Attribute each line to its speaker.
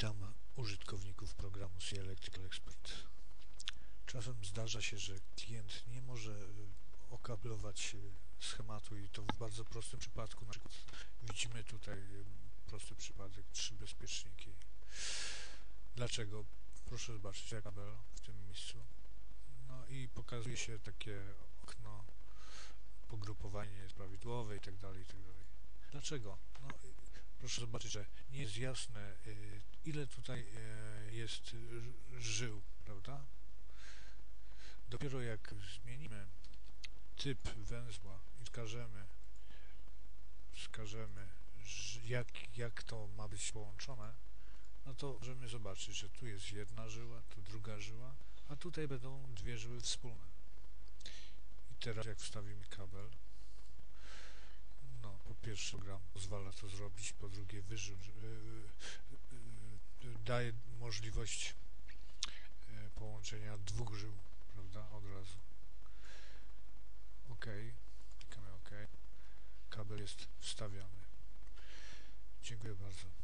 Speaker 1: Witam użytkowników programu C Electrical Expert. Czasem zdarza się, że klient nie może y, okablować y, schematu i to w bardzo prostym przypadku. Na przykład widzimy tutaj y, prosty przypadek, trzy bezpieczniki. Dlaczego? Proszę zobaczyć kabel w tym miejscu. No i pokazuje się takie okno, pogrupowanie jest prawidłowe i tak dalej, i tak. Dlaczego? No, proszę zobaczyć, że nie jest jasne, y, ile tutaj y, jest żył, prawda? Dopiero jak zmienimy typ węzła i wskażemy, wskażemy jak, jak to ma być połączone, no to możemy zobaczyć, że tu jest jedna żyła, tu druga żyła, a tutaj będą dwie żyły wspólne. I teraz jak wstawimy kabel, pierwsze program pozwala to zrobić, po drugie wyżył, daje możliwość e, połączenia dwóch żył, prawda, od razu. OK, klikamy OK, kabel jest wstawiony. Dziękuję bardzo.